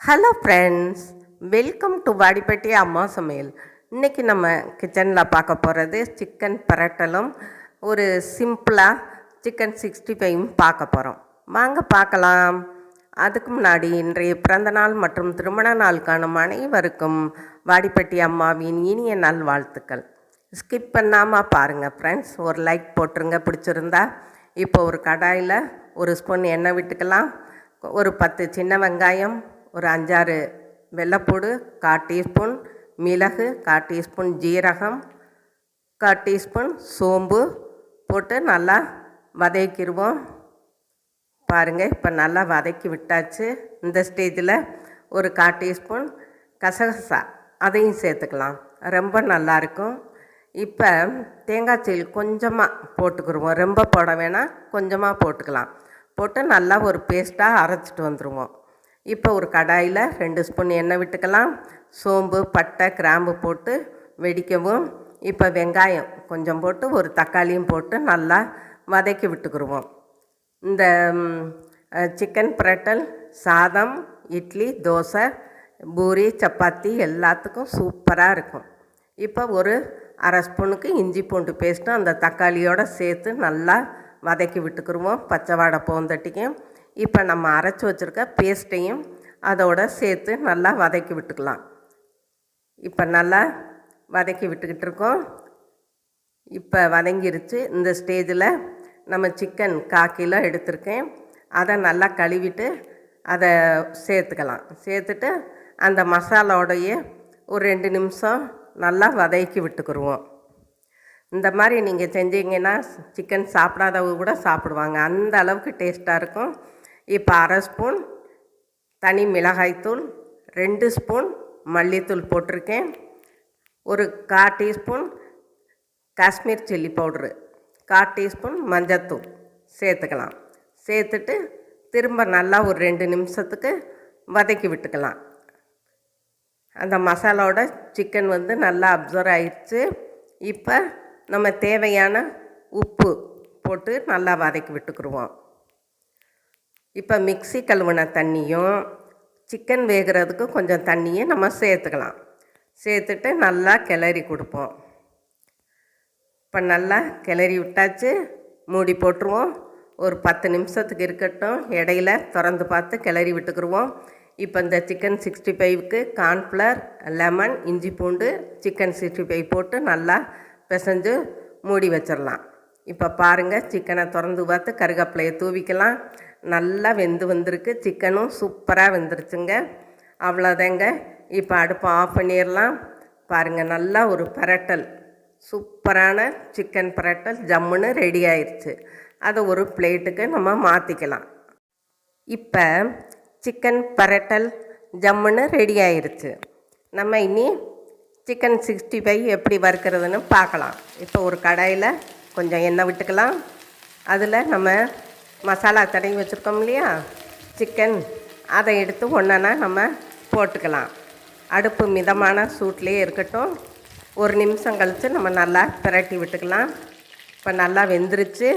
Hello friends welcome to Vadipatti அம்மா சமையல் இன்றைக்கி நம்ம கிச்சனில் பார்க்க போகிறது சிக்கன் பரட்டலும் ஒரு சிம்பிளாக சிக்கன் சிக்ஸ்டி ஃபைவும் பார்க்க போகிறோம் வாங்க பார்க்கலாம். அதுக்கு முன்னாடி இன்றைய பிறந்தநாள் மற்றும் திருமண நாள் காணும் அனைவருக்கும் வாடிப்பட்டி அம்மாவின் இனிய நாள் வாழ்த்துக்கள். ஸ்கிப் பண்ணாமல் பாருங்கள் ஃப்ரெண்ட்ஸ் ஒரு லைக் போட்டுருங்க பிடிச்சிருந்தா. இப்போ ஒரு கடாயில் ஒரு ஸ்பூன் எண்ணெய் விட்டுக்கலாம். ஒரு பத்து சின்ன வெங்காயம் ஒரு அஞ்சாறு வெள்ளைப்பூடு கால் டீஸ்பூன் மிளகு கால் டீஸ்பூன் ஜீரகம் கால் டீஸ்பூன் சோம்பு போட்டு நல்லா வதக்கிடுவோம் பாருங்கள் இப்போ நல்லா வதக்கி விட்டாச்சு. இந்த ஸ்டேஜில் ஒரு கால் டீஸ்பூன் கசகசா அதையும் சேர்த்துக்கலாம். ரொம்ப நல்லாயிருக்கும் இப்போ தேங்காய் சீல் கொஞ்சமாக போட்டுக்கிடுவோம் ரொம்ப போட வேணால் கொஞ்சமாக போட்டுக்கலாம். போட்டு நல்லா ஒரு பேஸ்ட்டாக அரைச்சிட்டு வந்துடுவோம் இப்போ ஒரு கடாயில் ரெண்டு ஸ்பூன் எண்ணெய் விட்டுக்கலாம். சோம்பு பட்டை கிராம்பு போட்டு வெடிக்கவும். இப்போ வெங்காயம் கொஞ்சம் போட்டு ஒரு தக்காளியும் போட்டு நல்லா வதக்கி விட்டுக்குருவோம். இந்த சிக்கன் பிரட்டல் சாதம் இட்லி தோசை பூரி சப்பாத்தி எல்லாத்துக்கும் சூப்பராக இருக்கும். இப்போ ஒரு அரை ஸ்பூனுக்கு இஞ்சி பூண்டு பேஸ்ட்டும் அந்த தக்காளியோடு சேர்த்து நல்லா வதக்கி விட்டுக்குருவோம். பச்சை வாடை போந்தட்டிக்கும். இப்போ நம்ம அரைச்சி வச்சுருக்க பேஸ்ட்டையும் அதோட சேர்த்து நல்லா வதக்கி விட்டுக்கலாம். இப்போ நல்லா வதக்கி விட்டுக்கிட்டு இருக்கோம். இப்போ வதங்கிருச்சு. இந்த ஸ்டேஜில் நம்ம சிக்கன் கால் கிலோ எடுத்திருக்கேன். அதை நல்லா கழுவிட்டு அதை சேர்த்துக்கலாம். சேர்த்துட்டு அந்த மசாலாவோடைய ஒரு ரெண்டு நிமிஷம் நல்லா வதக்கி விட்டுக்குருவோம். இந்த மாதிரி நீங்கள் செஞ்சீங்கன்னா சிக்கன் சாப்பிடாதவங்க கூட சாப்பிடுவாங்க. அந்த அளவுக்கு டேஸ்ட்டாக இருக்கும். இப்போ அரை ஸ்பூன் தனி மிளகாய்த்தூள் ரெண்டு ஸ்பூன் மல்லித்தூள் போட்டிருக்கேன். ஒரு கால் டீஸ்பூன் காஷ்மீர் சில்லி பவுட்ரு கால் டீஸ்பூன் மஞ்சத்தூள் சேர்த்துக்கலாம். சேர்த்துட்டு திரும்ப நல்லா ஒரு ரெண்டு நிமிஷத்துக்கு வதக்கி விட்டுக்கலாம். அந்த மசாலாவோட சிக்கன் வந்து நல்லா அப்சர்வ் ஆயிடுச்சு இப்போ நம்ம தேவையான உப்பு போட்டு நல்லா வதக்கி விட்டுக்குருவோம். இப்போ மிக்ஸி கழுவின தண்ணியும் சிக்கன் வேகிறதுக்கு கொஞ்சம் தண்ணியும் நம்ம சேர்த்துக்கலாம். சேர்த்துட்டு நல்லா கிளறி கொடுப்போம். இப்போ நல்லா கிளறி விட்டாச்சு மூடி போட்டுருவோம். ஒரு பத்து நிமிஷத்துக்கு இருக்கட்டும் இடையில திறந்து பார்த்து கிளறி விட்டுக்குருவோம். இப்போ இந்த சிக்கன் சிக்ஸ்டி ஃபைவ்க்கு கார்ன்ஃப்ளவர் லெமன் இஞ்சி பூண்டு சிக்கன் சிக்ஸ்டி ஃபைவ் போட்டு நல்லா பிசைஞ்சு மூடி வச்சிடலாம். இப்போ பாருங்கள் சிக்கனை திறந்து பார்த்து கருகப்பிலையை தூவிக்கலாம். நல்லா வெந்து வந்திருக்கு. சிக்கனும் சூப்பராக வெந்துருச்சுங்க. அவ்வளோதாங்க. இப்போ அடுப்பை ஆஃப் பண்ணிடலாம். பாருங்கள் நல்லா ஒரு பரட்டல். சூப்பரான சிக்கன் பரட்டல் ஜம்முன்னு ரெடி ஆயிடுச்சு அதை ஒரு பிளேட்டுக்கு நம்ம மாற்றிக்கலாம் இப்போ சிக்கன் பரட்டல் ஜம்முன்னு ரெடி ஆயிடுச்சு நம்ம இனி சிக்கன் சிக்ஸ்டி ஃபைவ் எப்படி வறுக்கிறதுன்னு பார்க்கலாம். இப்போ ஒரு கடாயில் கொஞ்சம் எண்ணெய் விட்டுக்கலாம். அதில் நம்ம மசாலா தடவி வச்சுருக்கோம் இல்லையா? சிக்கன் அதை எடுத்து ஒன்றா நம்ம போட்டுக்கலாம். அடுப்பு மிதமான சூட்லேயே இருக்கட்டும். ஒரு நிமிஷம் கழித்து நம்ம நல்லா பிரட்டி விட்டுக்கலாம். இப்போ நல்லா வெந்துருச்சு.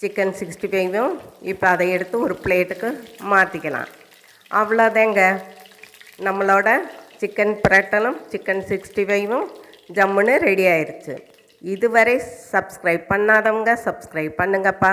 சிக்கன் சிக்ஸ்டி ஃபைவும் இப்போ அதை எடுத்து ஒரு பிளேட்டுக்கு மாற்றிக்கலாம் அவ்வளோதாங்க. நம்மளோட சிக்கன் பிரட்டலும் சிக்கன் சிக்ஸ்டி ஃபைவும் ஜம்முன்னு ரெடி ஆயிடுச்சு இதுவரை சப்ஸ்கிரைப் பண்ணாதவங்க சப்ஸ்கிரைப் பண்ணுங்கப்பா.